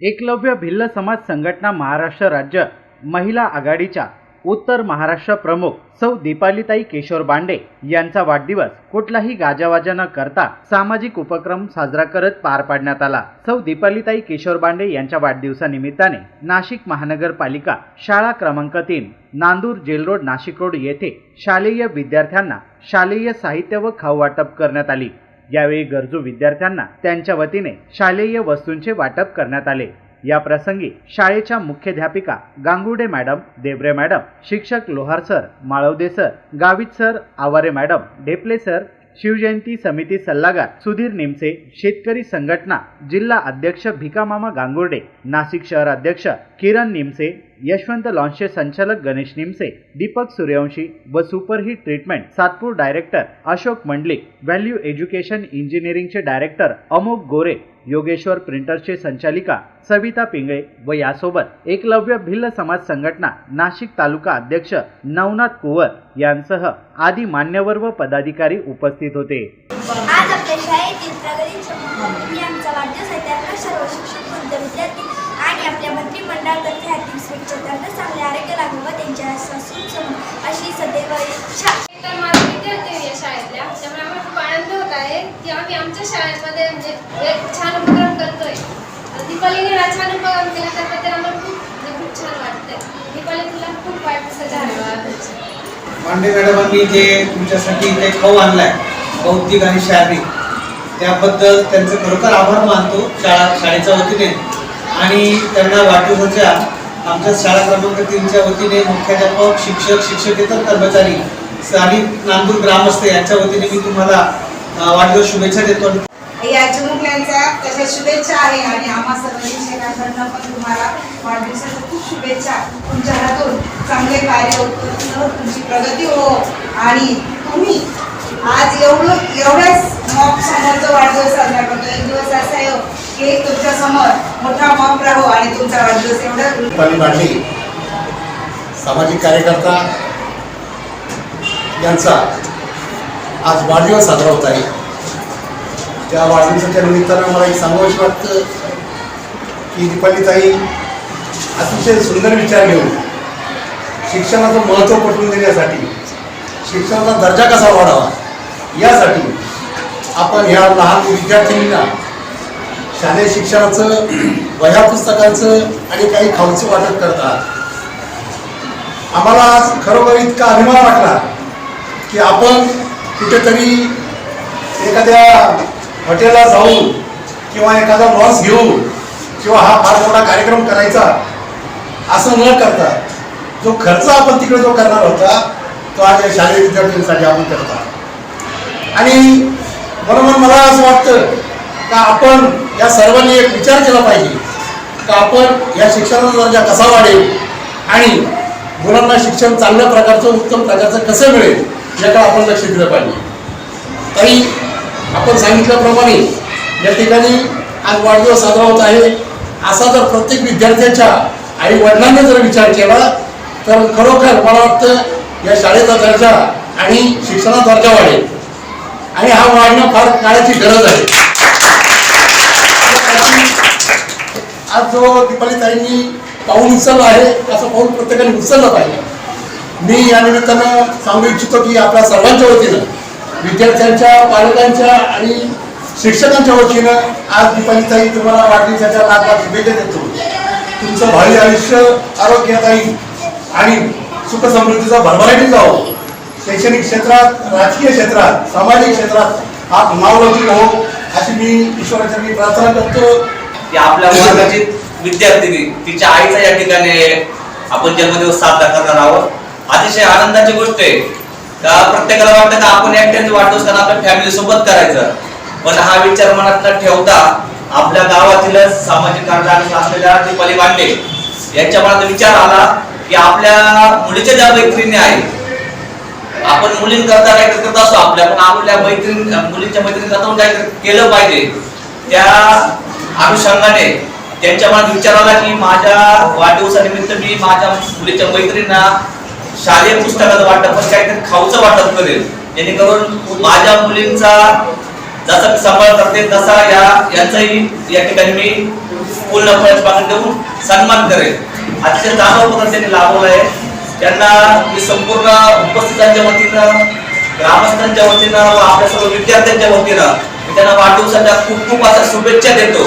एकलव्य भिल्ल समाज संघटना महाराष्ट्र राज्य महिला आघाडीच्या उत्तर महाराष्ट्र प्रमुख सौ दीपालीताई केशवर बांडे यांचा वाढदिवस कुठलाही गाजावाजा न करता सामाजिक उपक्रम साजरा करत पार पाडण्यात आला. सौ दीपालीताई केशवर बांडे यांच्या वाढदिवसानिमित्ताने नाशिक महानगरपालिका शाळा क्रमांक तीन Nandur jail road Nashik road येथे शालेय विद्यार्थ्यांना शालेय साहित्य व खाऊ वाटप करण्यात आली. यावेळी गरजू विद्यार्थ्यांना त्यांच्या वतीने शालेय वस्तूंचे वाटप करण्यात आले. या प्रसंगी शाळेच्या मुख्याध्यापिका गांगुडे मॅडम देवरे मॅडम शिक्षक Lohar sir Malwade sir Gavit sir Aware madam Dhepale sir Shivjayanti समिती सल्लागार सुधीर निमसे शेतकरी संघटना जिल्हा अध्यक्ष भिकामामा गांगुर्डे नाशिक शहर अध्यक्ष किरण निमसे यशवंत लॉन्चचे संचालक गणेश निमसे दीपक सूर्यवंशी व superhit treatment Satpur director Ashok Mandlik value education इंजिनिअरिंगचे director Amok Gore Yogeshwar प्रिंटर्सचे संचालिका सविता पिंगळे व यासोबत एकलव्य भिल्ल समाज संघटना नाशिक तालुका अध्यक्ष नवनाथ कुवर यांसह आदी मान्यवर व पदाधिकारी उपस्थित होते आज आपल्या शाळेतील प्रगती चमूने आमचा वाढदिवस आहे त्यांना सर्व शिक्षक मंत्र विद्यार्थी आणि आपल्या मंत्रिमंडळातर्फे हार्दिक शुभेच्छा त्यांना व त्यांच्यासमोर अशी सदैव इच्छा. तर माझे विद्यार्थी आहे शाळेतल्या. त्यामुळे आम्हाला खूप आनंद होत आहे की आम्ही आमच्या शाळेमध्ये म्हणजे एक छान उपक्रम करतोय. दीपालीने हा छान उपक्रम केला त्याबद्दल आम्हाला खूप म्हणजे खूप छान वाटतंय. दीपाली तुला खूप वाईट धन्यवाद पांडे मॅडमांनी जे तुमच्यासाठी ते खाऊ आणलाय बौद्धिक आणि शारीरिक त्याबद्दल त्यांचे खरोखर आभार मानतो शाळा शाळेच्या वतीने. आणि त्यांना वाढदिवसाच्या आमच्या शाळा क्रमांक तीनच्या वतीने मुख्याध्यापक शिक्षक शिक्षकेतर कर्मचारी आणि नांदूर ग्रामस्थ यांच्या वतीने मी तुम्हाला वाढदिवस शुभेच्छा देतो. या चिमुकल्यांच्या तशा शुभेच्छा आहे आणि आम्हा सर्व शिक्षकांकडनं पण तुम्हाला वाढदिवसाच्या खूप शुभेच्छा. तुमच्या हातून चांगले कार्य होतं तुमची प्रगती हो. आणि तुम्ही आज एवढं एवढ्याच मॉप समोरचा वाढदिवस साजरा करतो एक दिवस असा येऊ हो, की तुमच्यासमोर मोठा मॉप राहो आणि तुमचा वाढदिवस एवढा सामाजिक कार्यकर्ता यांचा आज वाढदिवस साजरा होत आहे. त्या वाढदिवसाच्या निमित्तानं मला एक सांगावंशी वाटतं की दीपालीताई अतिशय सुंदर विचार घेऊन शिक्षणाचं महत्त्व पटवून देण्यासाठी शिक्षणाचा दर्जा कसा वाढावा यासाठी आपण ह्या लहान विद्यार्थिनींना शालेय शिक्षणाचं वह्या पुस्तकांचं आणि काही खाऊचं वाटप करतात. आम्हाला आज खरोखर इतका अभिमान वाटला की आपण कुठेतरी एखाद्या हॉटेलला जाऊन किंवा एखादा लॉन्स घेऊन किंवा हा फार मोठा कार्यक्रम करायचा असं न करता जो खर्च आपण तिकडे जो करणार होता तो आज या शालेय विद्यार्थ्यांसाठी आपण करता आणि म्हणून मला असं वाटतं का आपण या सर्वांनी एक विचार केला पाहिजे का आपण या शिक्षणाचा दर्जा कसा वाढेल आणि मुलांना शिक्षण चांगल्या प्रकारचं उत्तम प्रकारचं कसं मिळेल याकडे आपण लक्ष दिलं पाहिजे. ताई आपण सांगितल्याप्रमाणे या ठिकाणी आज वाढदिवस साजरा होत आहे. असा जर प्रत्येक विद्यार्थ्याच्या आई वडिलांनी जर विचार केला तर खरोखर मला वाटतं या शाळेचा दर्जा आणि शिक्षणाचा दर्जा वाढेल. आणि हा वाढणं फार काळाची गरज आहे. आज जो दीपाली ताईंनी पाऊल उचललं आहे असं पाऊल प्रत्येकाने उचललं पाहिजे. मी या निमित्तानं सांगू इच्छितो की आपल्या सर्वांच्या वतीनं विद्यार्थ्यांच्या पालकांच्या आणि शिक्षकांच्या वतीनं आज दीपालीताई तुम्हाला वाढदिवसाच्या लाख लाख शुभेच्छा देतो. तुमचं भावी आयुष्य आरोग्यदायी आणि सुखसमृद्धीचा भरभराटी जावं. शैक्षणिक क्षेत्रात राजकीय क्षेत्रात सामाजिक क्षेत्रात हा नावलौकिक हो अशी मी ईश्वराच्या मी प्रार्थना करतो. की आपल्या वर्गाची विद्यार्थिनी तिच्या आईचा या ठिकाणी आपण जन्मदिवस साजरा करणार आहोत. अतिशय आनंदाची गोष्ट आहे. का प्रत्येकाला वाटतं का आपण एकट्याने वाढदिवस कारण आपल्या फॅमिली सोबत करायचं? पण हा विचार मनात न ठेवता आपल्या गावातीलच सामाजिक कार्यालय असलेल्या दीपाली बांडे यांच्या मनात विचार आला की आपल्या मुलीच्या ज्या मैत्रिणी आहेत आपण मुलींकरता काय करत असतो आपल्या पण आपल्या मैत्रीण मुलींच्या मैत्रिणीकरता पण केलं पाहिजे. त्या अनुषंगाने त्यांच्या मनात विचार आला की माझ्या वाढदिवसानिमित्त मी माझ्या मुलीच्या मैत्रिणींना शालेय पुस्तकाचं वाटप पण काहीतरी खाऊचं वाटप करेल. जेणेकरून माझ्या मुलींचा जसा मी सांभाळ करते तसा या यांचाही या ठिकाणी मी पूर्ण पालन देऊन सन्मान करेल. अतिशय चांगला उपक्रम त्यांनी लाभवला आहे. त्यांना मी संपूर्ण उपस्थितांच्या वतीनं ग्रामस्थांच्या वतीनं व आपल्या सर्व विद्यार्थ्यांच्या वतीनं मी त्यांना वाढदिवसाच्या खूप खूप अशा शुभेच्छा देतो.